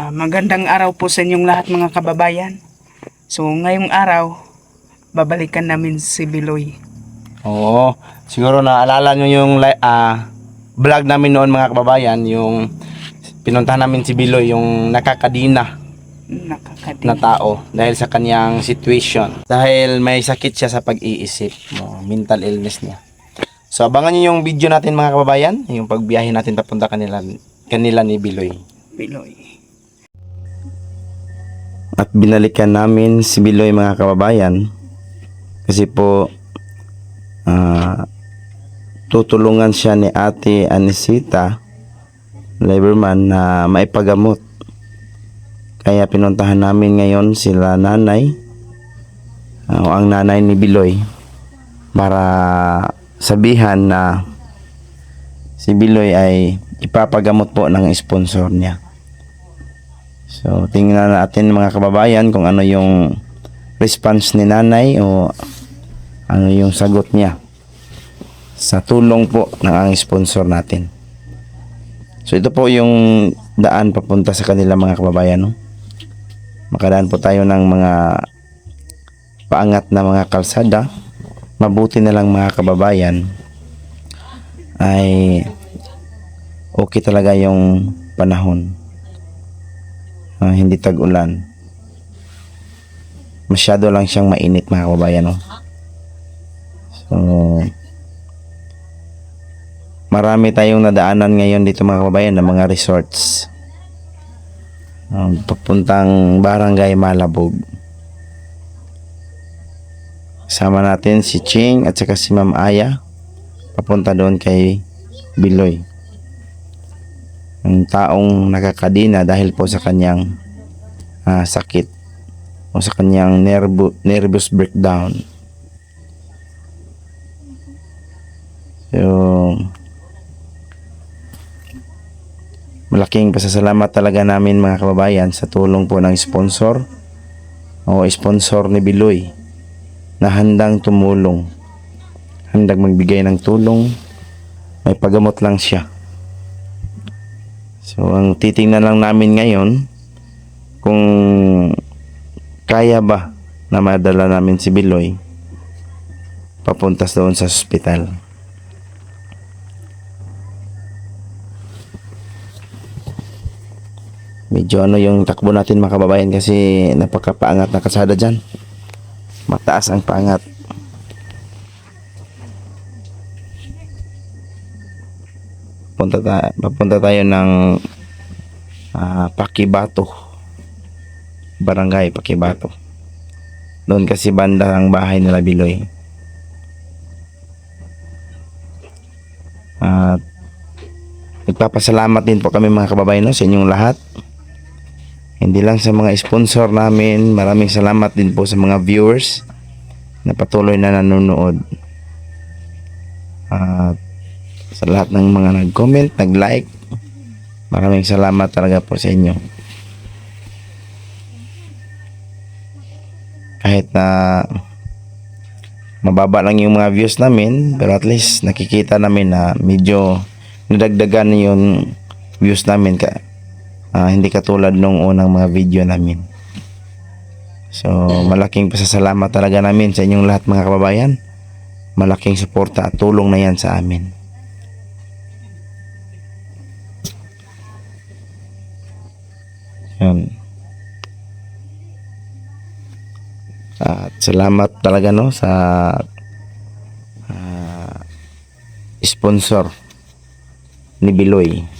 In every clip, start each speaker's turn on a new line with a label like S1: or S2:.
S1: Ah, magandang araw po sa inyong lahat mga kababayan. So ngayong araw, babalikan namin si Biloy.
S2: Oo. Siguro naalala nyo yung ah, vlog namin noon mga kababayan, yung pinuntahan namin si Biloy, yung nakakadina
S1: Nakakadi.
S2: na tao dahil sa kanyang situation. Dahil may sakit siya sa pag-iisip, no, mental illness niya. So abangan nyo yung video natin mga kababayan, yung pagbiyahe natin papunta kanila, kanila ni Biloy.
S1: Biloy.
S2: At binalikan namin si Biloy mga kababayan kasi po ah, tutulungan siya ni Ate Anisita Liberman na maipagamot. Kaya pinuntahan namin ngayon sila nanay ah, o ang nanay ni Biloy para sabihan na si Biloy ay ipapagamot po ng sponsor niya. So, tingnan natin mga kababayan kung ano yung response ni nanay o ano yung sagot niya sa tulong po ng ang sponsor natin. So, ito po yung daan papunta sa kanila mga kababayan. No? Makadaan po tayo ng mga paangat na mga kalsada. Mabuti na lang mga kababayan ay okay talaga yung panahon. Ah, hindi tag-ulan. Masyado lang siyang mainit mga kababayan. No? So, marami tayong nadaanan ngayon dito mga kababayan ng mga resorts. Um, papuntang Barangay Malabog. Sama natin si Ching at saka si Ma'am Aya. Papunta doon kay Biloy ang taong nakakadina dahil po sa kanyang ah, sakit o sa kanyang nervo, nervous breakdown. So, malaking pasasalamat talaga namin mga kababayan sa tulong po ng sponsor o sponsor ni Biloy na handang tumulong, handang magbigay ng tulong, may pagamot lang siya. So, ang titingnan lang namin ngayon kung kaya ba na madala namin si Biloy papuntas doon sa ospital. Medyo ano yung takbo natin mga kababayan kasi napakapaangat na kasada dyan. Mataas ang paangat. Punta tayo, papunta tayo ng ah, Pakibato. Barangay Pakibato. Doon kasi banda ang bahay nila Biloy. At nagpapasalamat din po kami mga kababayan no, sa inyong lahat. Hindi lang sa mga sponsor namin, maraming salamat din po sa mga viewers na patuloy na nanonood. At sa lahat ng mga nag-comment, nag-like. Maraming salamat talaga po sa inyo. Kahit na mababa lang yung mga views namin, pero at least nakikita namin na medyo nadagdagan yung views namin ka ah, hindi katulad nung unang mga video namin. So, malaking pasasalamat talaga namin sa inyong lahat mga kababayan. Malaking suporta at tulong na yan sa amin. Yan. At salamat talaga no sa ah, sponsor ni Biloy.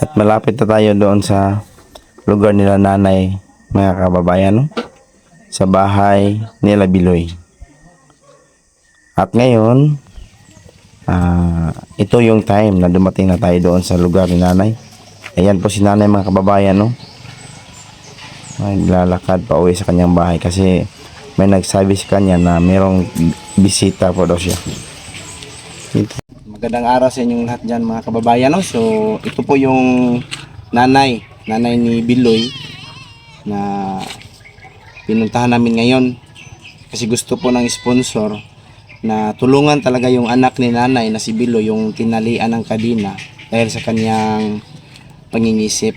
S3: At malapit na tayo doon sa lugar nila nanay, mga kababayan, sa bahay nila Biloy. At ngayon, ah, ito yung time na dumating na tayo doon sa lugar ni nanay. Ayan po si nanay mga kababayan, no? Naglalakad pa uwi sa kanyang bahay kasi may nagsabi sa kanya na mayroong bisita po daw siya. Magandang araw sa inyong lahat dyan mga kababayan. No? So, ito po yung nanay, nanay ni Biloy na pinuntahan namin ngayon kasi gusto po ng sponsor na tulungan talaga yung anak ni nanay na si Biloy yung tinalian ng kadina dahil sa kanyang pangingisip.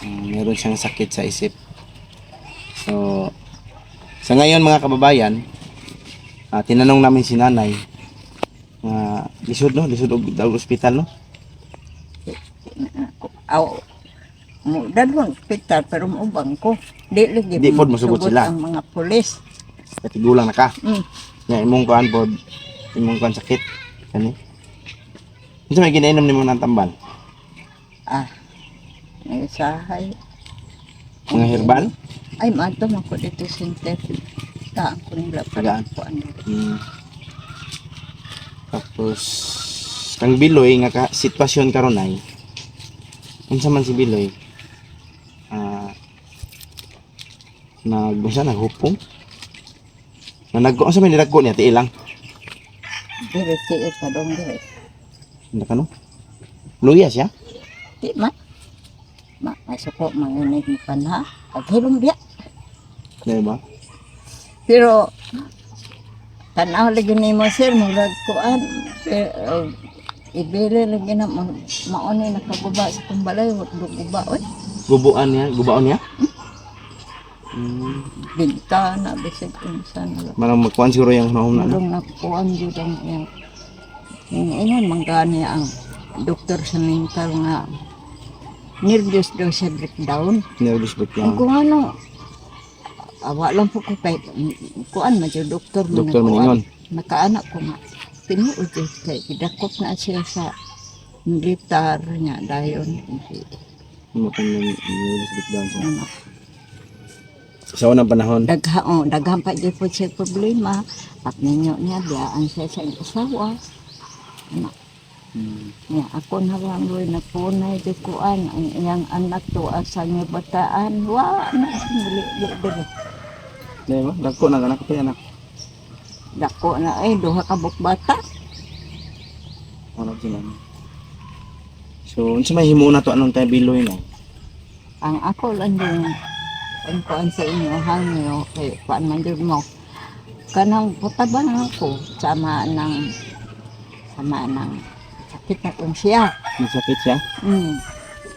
S3: Um, meron siyang sakit sa isip. So, sa ngayon mga kababayan, ah, tinanong namin si nanay lisod no? Lisod og daw ospital no?
S4: Aw mo dalhon hospital pero maubang ko. Di lagi
S3: Di pod masugot sila.
S4: ang mga pulis.
S3: Katigulang na ka.
S4: Mm.
S3: nga imong kuan pod imong kuan sakit. Kani? Unsa may ginainom nimo ng tambal
S4: ah may sahay
S3: mga herbal?
S4: Ay mato man ko dito taan ko nila
S3: Tagaan.
S4: para ko ano
S3: Hmm. Tapos kang Biloy nga ka, sitwasyon karon ay unsa man si Biloy ah nag unsa naghupong na nag unsa may nilagko niya ti ilang
S4: dire tiit pa dong dire
S3: Ano ka no? Luya siya?
S4: di man ma masuko manginig mo panha paghilom biya
S3: Di ba?
S4: pero tanaw lagi ni mo sir murag kuan pero ibili lagi na ma- mauni nakaguba sa kumbalay guba oy
S3: Gubuan niya? Gubaon niya? Hmm.
S4: bintana bisag unsa na.
S3: Marang magkuhan siguro yung nahum na. no?
S4: Malong nakuan jud ang yung ingon manggani ang doktor sa mental nga nervous daw siya breakdown.
S3: Nervous siya?
S4: kung ano awa lang po ko kay kuan man jud doktor man
S3: Doktor man ingon.
S4: Nakaanak ko nga. Tinuod jud kay gidakop na siya sa militar niya dayon.
S3: Ka nang nervous breakdown siya?
S4: ano?
S3: Sa unang panahon.
S4: dagha oh, daghan pa jud po siya problema. At ninyo niya biyaan siya sa asawa. Ano?
S3: Hmm.
S4: niya ako na lang rin na punay di kuan. Ang iyang anak to asa niya bataan. Wa na singli di dire
S3: Di ba? Dagko na anak ko anak.
S4: dako na ay duha ka bata
S3: Ano sila? So, unsa may himo na to anong tayo biloy no?
S4: ang ako lang yung ang kuan sa inyo hangyo kay kuan man jud mo kanang putabang ako sama ng sama ng sakit na kong siya
S3: Masakit siya?
S4: Hmm.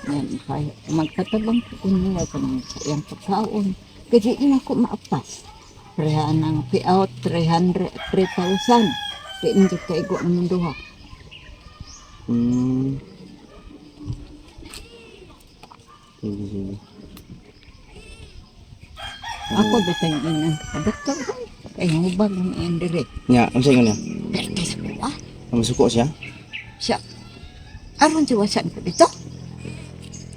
S4: Yan, kaya magkatabang ko niya kung sa iyang pagkaon. Kasi ina ko maapas. Preha ng payout 300, 3,000. Di hindi kaigo ang duha.
S3: Hmm. Sige, sige.
S4: Ako bitang ina. Doktor. Kaya hubag ng iyang dire.
S3: Nya, unsa ingon niya?
S4: Kasi ko ah.
S3: Masuko siya?
S4: Siya. Aron si wasan ko dito.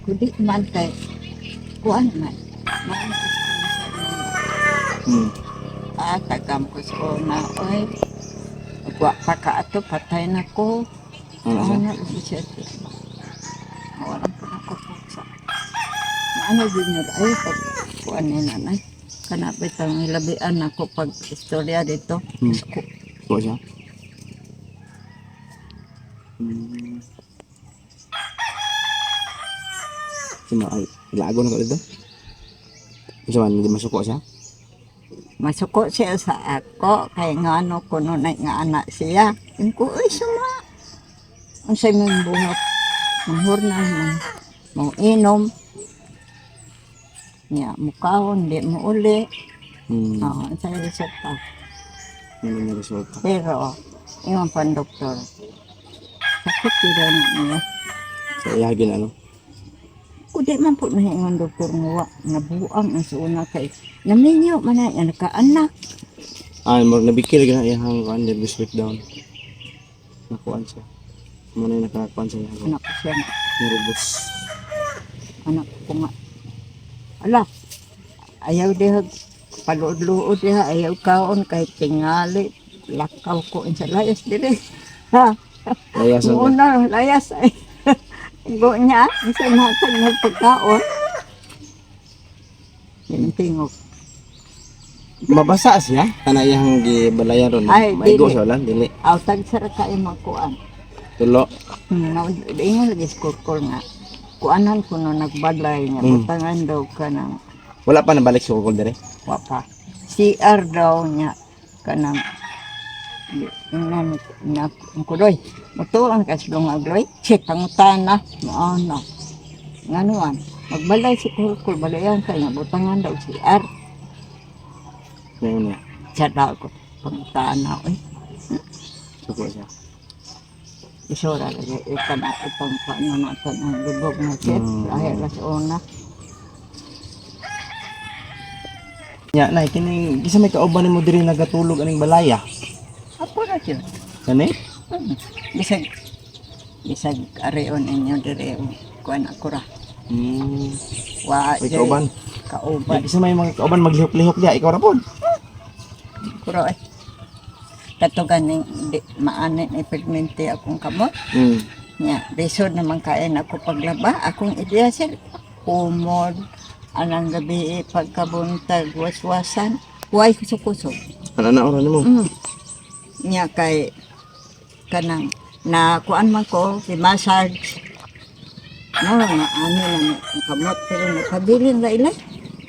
S4: Kudi man kay kuan man. Man
S3: Hmm.
S4: Ah, tagam ko sa una. Oy, Wa pa ka ato, patay na ko.
S3: Ano siya?
S4: Ano siya? Wala ko na ko sa. Ano din yun? Ay, pag kuan ni nanay. Kanapit ang ilabian ako pag istorya dito.
S3: Hmm.
S4: Ko,
S3: Suko siya? Hmm. Sino, ay, ilago na ko dito? Unsa man, hindi masuko siya?
S4: Masuko siya sa ako. Kaya nga ano ko nun ay nga anak siya. Yung ko, ay suma. Ang sa'y mong buhat. Manghurnan, mang, mang inom. Niya, mukahon, di mo uli.
S3: Hmm.
S4: Oo, ang sa'yo sa pa.
S3: Ano yung resulta?
S4: Pero, yung pan doktor, sakit yun niya.
S3: Sa iyagin ano?
S4: Kung di man po nahingon doktor nga, nabuang ang suuna kay, naminyo man na yan, nakaanak.
S3: Ah, mo nabikil gina iyang kuan nervous breakdown. Nakuan siya. Mo na yung nakakuan siya.
S4: Anak ko siya.
S3: Nervous
S4: anak ko nga. Ala, ayaw diha, paluod-luod diha, ayaw kaon kay tingali. Lakaw ko sa layas dire. Ha,
S3: Layasan ka.
S4: muna, layas ay. Go niya, isa natin ng pagkaon. Yung tingog.
S3: Mabasa siya. Kanayang gibalayan ron.
S4: Ay,
S3: Maigo
S4: dili.
S3: siya lang. Dili.
S4: Autag sa kayo makuan.
S3: Tulo.
S4: Hmm, na ingon lagi skurkol nga. Kuanan ko no nagbalay nga
S3: Mm.
S4: butangan daw ka ng
S3: Wala pa nabalik sa kukul dire.
S4: wapa. CR daw niya kanang na kudoy. Mutuan ka sa mga agloy. Check pangutana. Maana. Nganuan. Magbalay si Kulkul. Balayan ka nga. Butangan daw si R.
S3: Ngayon.
S4: Siya daw ko. Pangutana. Uy.
S3: Suko siya.
S4: Isura lagi. Ika na itong paano natin ang libog na.
S3: Mm.
S4: Dahil las una.
S3: Nya, nay, kining isa may kauban nimo diri nagatulog aning balaya.
S4: Yun.
S3: Kani?
S4: Hmm. Bisag. Bisag areon inyo dire. Kuan ako ra.
S3: Hmm.
S4: Wa. Diri.
S3: kauban.
S4: Kauban.
S3: Isa may mga kauban maglihok-lihok diya ikaw ra pod.
S4: Kuro ay. Katugan ni di, maanin ni pigmente akong kamot.
S3: Hmm.
S4: Nya, resod naman kain ako paglaba. Akong ideya sir. Umod. Anang gabi eh, pagkabuntag waswasan. Huway kusok-kusok.
S3: Ano na oras nimo?
S4: Mm. Nya kay kanang na kuan man ko si massage. No, nga ano lang ang kamot pero nakabilin ra ila.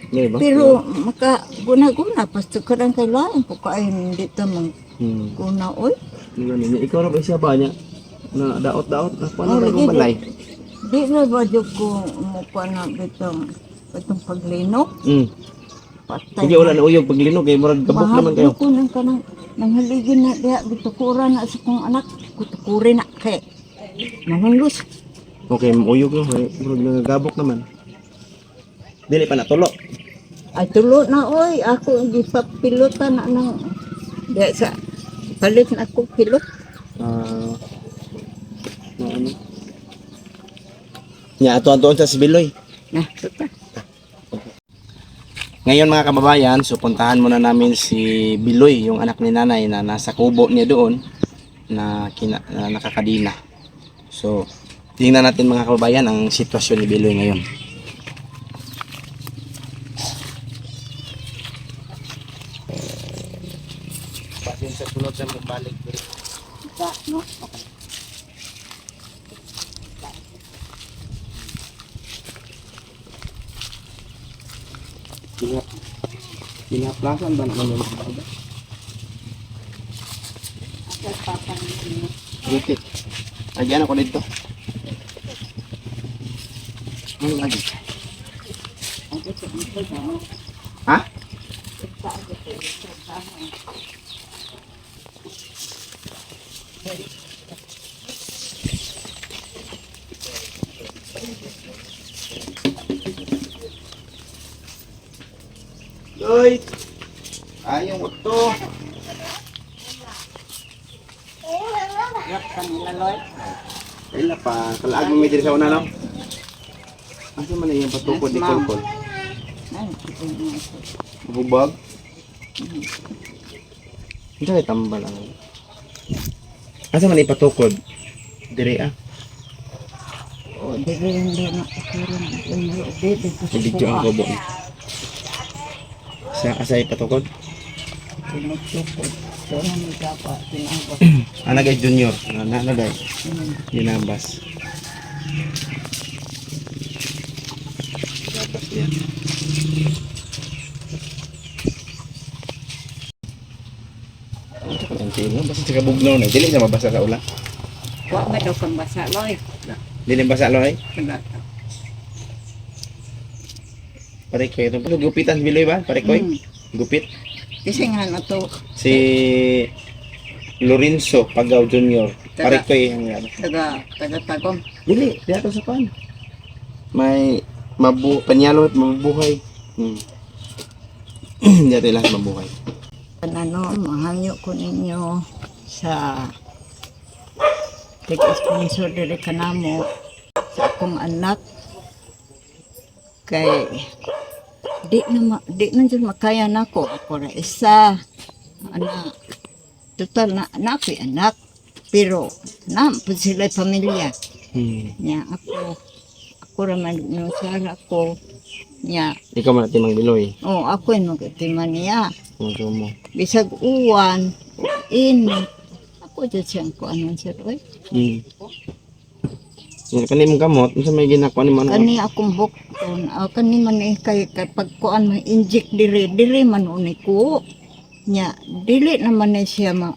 S3: Di ba?
S4: Pero maka guna-guna pasto ka lang kay lain ko kain hindi ta mang
S3: Hmm.
S4: guna oy.
S3: Niya, ikaw ra ba siya ba niya? Na daot-daot na
S4: Oh,
S3: paano
S4: lagi,
S3: kung balay?
S4: Di na ba jud ko mo pa na bitong bitong paglino.
S3: Hmm.
S4: Patay.
S3: Sige wala na uyog paglinog kay murag kabok naman kayo.
S4: ko nang kanang nanghaligin na diha bitukura na sa kong anak. Kutukuri na kay nahunglos.
S3: Okay, uyog no, murag nagagabok naman. Dili pa natulo.
S4: Ay tulo na oy, ako gipapilotan na ng diha sa palit na ako pilot.
S3: Ah. na ano? Nya ato ato sa Sibiloy.
S4: Na, tuta.
S3: Ngayon mga kababayan, so puntahan muna namin si Biloy, yung anak ni nanay na nasa kubo niya doon na, kina, na nakakadina. So, tingnan natin mga kababayan ang sitwasyon ni Biloy ngayon. Pasin sa sunod na magbalik.
S4: Sa, no?
S3: Pinaplasan ba naman yung mga
S4: ni
S3: Butit. Lagyan ako dito. Ano lagi?
S4: Ako sa ito daw.
S3: Ha? Loy! Ayaw mo to.
S4: Yak kanila loy.
S3: Kaya pa, kalaag mo may diri sa una no? Asa man na yung patukod ni?
S4: Ay, ito.
S3: Bubag? Ito ay tambal ang... Asa man ipatukod? Diri ah.
S4: O, di ba hindi na. Hindi, di, di, di,
S3: Ibidyo ang kubo. Sa asa ipatukod?
S4: Pinagtukod. So, nang gapa, tinabot.
S3: Ana guys junior. Ana na guys. Dinabas. Dinabas yan. Ang tino, basta sa kabugnaw na. Dili sa mabasa sa ulan.
S4: Wa may daw kang basa, loy.
S3: Dili basa loy.
S4: Kaya,
S3: Pare ko ito. Pero gupitan biloy ba? Pare ko.
S4: Mm.
S3: Gupit.
S4: Kasi nga na to,
S3: Si Lorenzo Pagaw Jr. Pare ko yung ano.
S4: taga, taga tagong.
S3: Dili, diya to sa pan. May mabu panyalo at mabuhay. Hmm. diya to lang mabuhay.
S4: Ano, mahangyo ko ninyo sa tig-sponsor diri kanamo sa akong anak Kay di na ma, di na dyan makaya nako ako ra isa. Ana total na napi anak. Pero na po sila pamilya.
S3: Hmm.
S4: nya ako ako ra man no sara ko nya.
S3: Ikaw man natin mangbiloy.
S4: oh ako yung magatiman niya.
S3: Mo.
S4: bisag uwan in ako dyan siyang ko anong sir oy.
S3: Hmm. Nga kani mong kamot, unsa may ginakuha ni mo ano?
S4: kani akong bukton ah, kani man eh kay kay pagkuan man inject dire dire man uni ko nya dili naman ni siya ma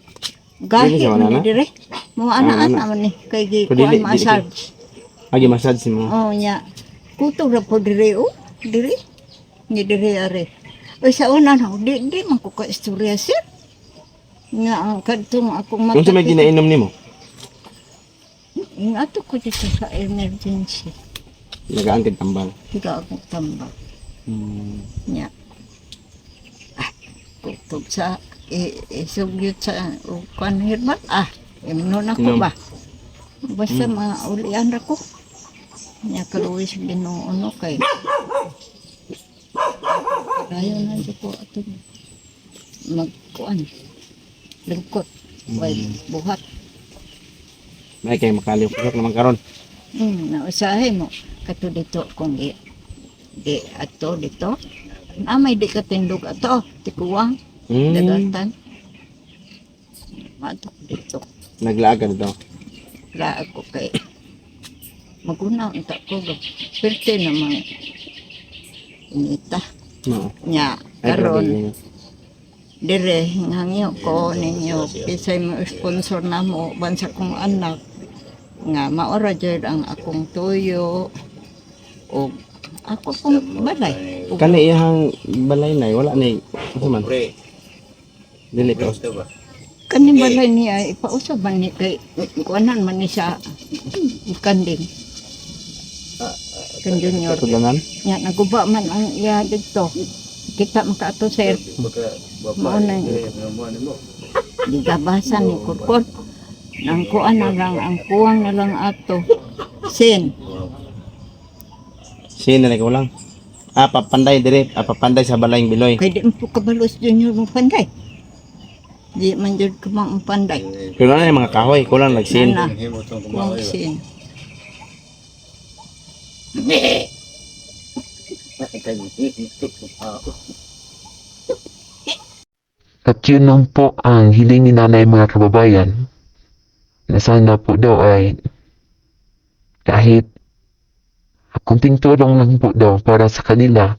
S4: gahi man dire mo ana ana man ni kay gi kuan massage?
S3: Agi massage mo.
S4: oh nya kuto ra po dire o dire ni dire are. O sa una na di di man ko ka istorya sir nga ang kadtong akong mata
S3: Unsa may ginainom nimo?
S4: Yung ato ko dito sa emergency.
S3: Nagaan kay tambal.
S4: akong tambal.
S3: Hmm.
S4: nya. Ah kutog sa isugyot sa ukan hirmat ah imnon ako
S3: Inom.
S4: ba? Basta mga ulian ra ko nya kaluwis binuuno kay Kaya na dito ko ato. Magkuan lingkot way buhat
S3: May kay makaliw kusok naman karon.
S4: Hmm, nausahay mo. Kato dito kung di, di ato dito. Amay di katindog ato. Tikuwang,
S3: Hmm.
S4: dagatan. Mato ko dito.
S3: Naglaag ka dito.
S4: La ako kay maguna unta ko gab. Perte namang inita.
S3: No.
S4: Nya, karon dire hangyo ko ninyo kisay mo sponsor na mo bansa kong anak nga maora jud ang akong tuyo o ako pong balay. Ug
S3: Kani iyang balay nay wala ni unsa man? Dili ka.
S4: kani balay niya ipausab man ni kay kuanan man ni sa kanding. Kan junior
S3: Tulanan.
S4: nya naguba man ang iya dito. Kita makaato sir. Mao na gigabasan ni kurkor nang kuan na lang ang kuwang na lang ato. Sin.
S3: Sino na ko lang. Ah, papanday dire, ah, papanday sa balayng biloy.
S4: kay di mo kabalos junior mo panday. Di man jud ko mang panday.
S3: Pero na yung mga kahoy, kulang nagsin.
S4: Nana, kuwang sin.
S5: At yun lang po ang hiling ni nanay mga kababayan na sana po daw ay kahit kunting tulong lang po daw para sa kanila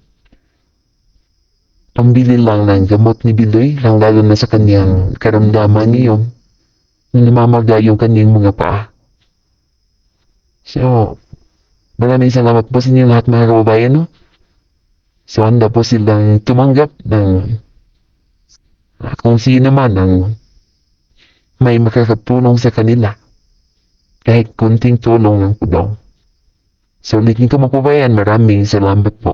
S5: pambili lang ng gamot ni Biloy lang lalo na sa kanyang karamdaman ngayon na namamaga yung kanyang mga paa. So, maraming salamat po sa inyo lahat mga kababayan. No? So, handa po silang tumanggap ng Ah, kung sino man ang may makakatulong sa kanila. Kahit kunting tulong lang po daw. So, mga kababayan, maraming salamat po.